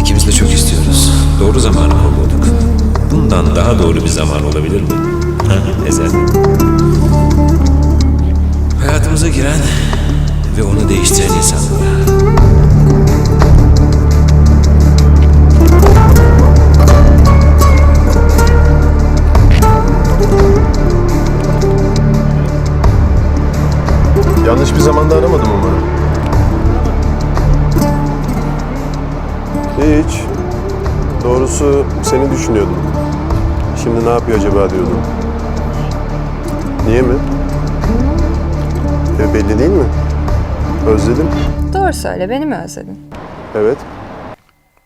İkimiz de çok istiyoruz. Doğru zamanı kolladık. Bundan daha doğru bir zaman olabilir mi? Ezel. Hayatımıza giren ve onu değiştiren insanlar. Yanlış bir zamanda aramadım umarım. Hiç. Doğrusu seni düşünüyordum. Şimdi ne yapıyor acaba diyordum. Niye mi? E, belli değil mi? Özledim. Doğru söyle, beni mi özledin? Evet.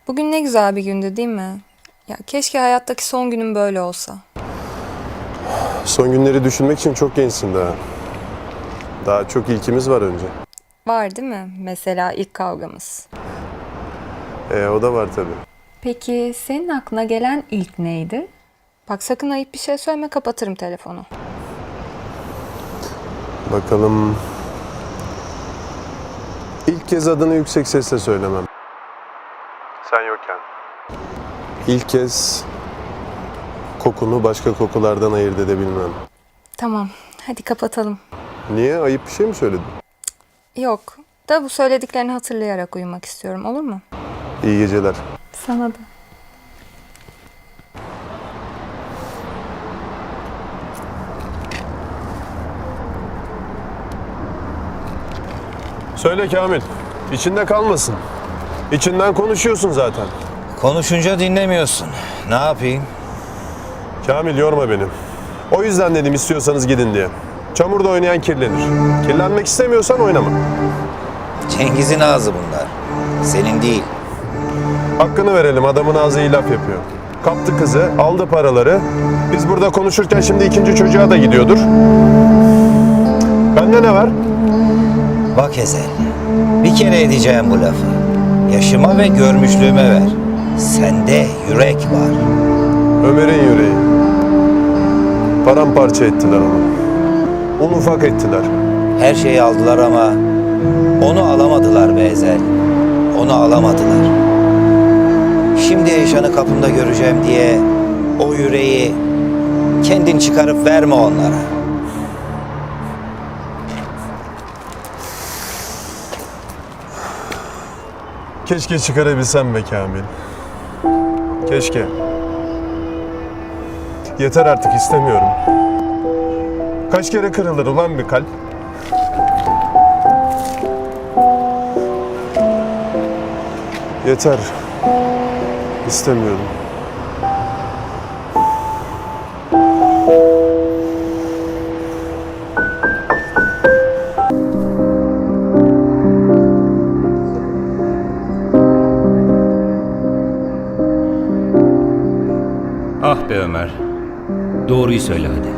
Bugün ne güzel bir gündü değil mi? Ya keşke hayattaki son günüm böyle olsa. Son günleri düşünmek için çok gençsin daha. Daha çok ilkimiz var önce. Var değil mi? Mesela ilk kavgamız. E, o da var tabii. Peki senin aklına gelen ilk neydi? Bak sakın ayıp bir şey söyleme kapatırım telefonu. Bakalım. İlk kez adını yüksek sesle söylemem. Sen yokken. İlk kez kokunu başka kokulardan ayırt edebilmem. Tamam, hadi kapatalım. Niye? Ayıp bir şey mi söyledim? Yok, da bu söylediklerini hatırlayarak uyumak istiyorum, olur mu? İyi geceler. Sana da. Söyle Kamil. İçinde kalmasın. İçinden konuşuyorsun zaten. Konuşunca dinlemiyorsun. Ne yapayım? Kamil yorma beni. O yüzden dedim istiyorsanız gidin diye. Çamurda oynayan kirlenir. Kirlenmek istemiyorsan oynama. Cengiz'in ağzı bunlar. Senin değil. Hakkını verelim adamın ağzı laf yapıyor. Kaptı kızı, aldı paraları. Biz burada konuşurken şimdi ikinci çocuğa da gidiyordur. Bende ne var? Bak Ezel. Bir kere edeceğim bu lafı. Yaşıma ve görmüşlüğüme ver. Sende yürek var. Ömer'in yüreği. Paramparça ettiler onu. Un ufak ettiler. Her şeyi aldılar ama onu alamadılar be Ezel. Onu alamadılar. Şimdi Eyşan'ı kapımda göreceğim diye o yüreği kendin çıkarıp verme onlara. Keşke çıkarabilsem be Kamil. Keşke. Yeter artık istemiyorum. Kaç kere kırılır ulan bir kalp? Yeter. İstemiyorum. Ah be Ömer. Doğruyu söyle hadi.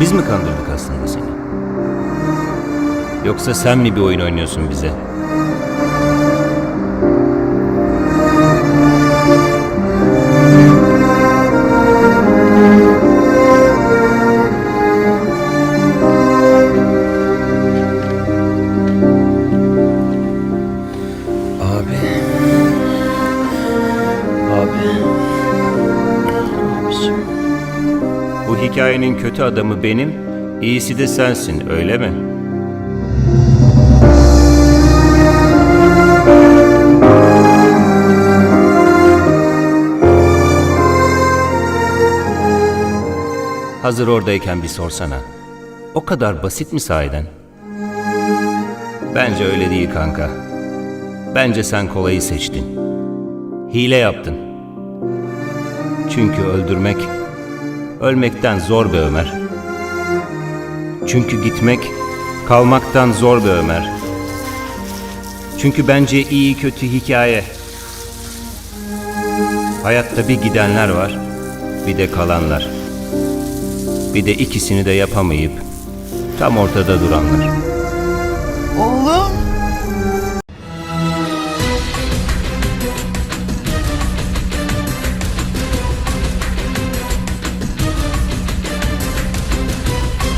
Biz mi kandırdık aslında seni? Yoksa sen mi bir oyun oynuyorsun bize? Hikayenin kötü adamı benim, iyisi de sensin, öyle mi? Hazır oradayken bir sorsana. O kadar basit mi sahiden? Bence öyle değil kanka. Bence sen kolayı seçtin. Hile yaptın. Çünkü öldürmek Ölmekten zor be Ömer. Çünkü gitmek kalmaktan zor be Ömer. Çünkü bence iyi kötü hikaye. Hayatta bir gidenler var, bir de kalanlar. Bir de ikisini de yapamayıp tam ortada duranlar.